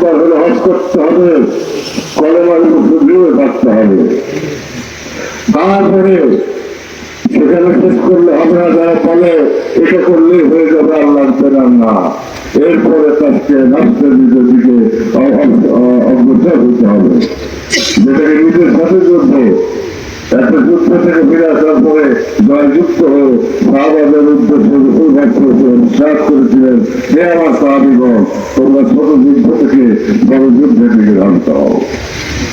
একবার হলে হজ করতে হবে কলমার উপর থাকতে হবে। তারপরে সেখানে শেষ করলে হবে না যারা বলে এটা করলেই হয়ে যাবে আল্লাহ পেলাম না এরপরে তাকে রাষ্ট্রের নিজের দিকে অগ্রসর হতে হবে। যেটাকে নিজের সাথে যুদ্ধ একটা যুদ্ধ থেকে ফিরে আসার পরে জয়যুক্ত হয়ে শাহবাজের উদ্দেশ্যে সাত করেছিলেন হে আমার সাহাবিগণ, তোমরা ছোট যুদ্ধ থেকে বড় যুদ্ধে থেকে ধান্ত হও।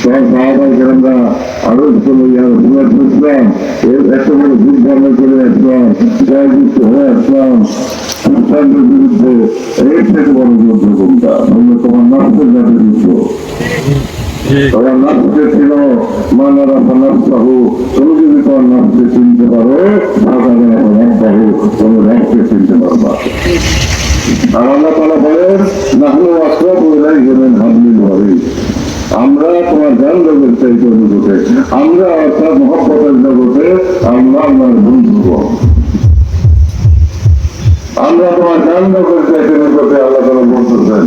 তখন সাহাবাই কেরামরা আরোপ করল ইয়ার সুরাজ ইসলাম এর এত বড় যুদ্ধ আমরা করে আসলাম জয়যুক্ত হয়ে আসলাম। তোমার নাস্তের তোমার নাস্তে ছিল মানারা নাস্তাহু তুমি যদি তোমার নাস্তে চিনতে পারো তাহলে নাস্তাহু তুমি রাষ্ট্রে চিনতে পারবা। আর আল্লাহ আমরা তোমার জ্ঞান জগৎ চাইতে জগতে আমরা অর্থাৎ মহব্বতের জগতে আমরা আমার বন্ধু আমরা তোমার জ্ঞান জগৎ চাইতে জগতে আল্লাহ তালা বলতেছেন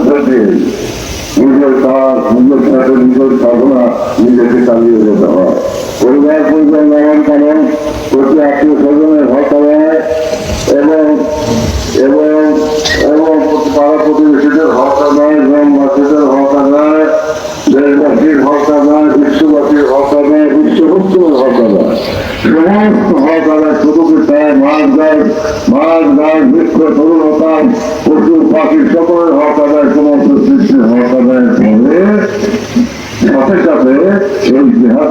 খবরের নিজের কাজ, নিজের সাথে নিজের সাধনা নিজেকে চালিয়ে যেতে হয়। পরিবার পরিবার নানান কারণ প্রতি আত্মীয় স্বজনের হক হয় এবং এবং এবং পাড়া প্রতিবেশীদের হক আদায় গ্রামবাসীদের হক আদায় দেশবাসীর হক আদায় বিশ্ববাসীর হক আদায় বিশ্বভক্তের হক আদায় সমস্ত হক আদায় শুধু চায় মাছ গাছ মাছ গাছ বৃক্ষ তরুণতা পশু, পাখি, সকলের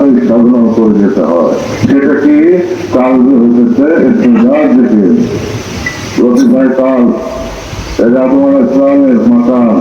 দেহাতে সাধনা করে যেতে হয়। সেটা কি? কাল হতেছে গাছ দেখে রতিভাই কাল এটা তোমার ইসলামের মাকাম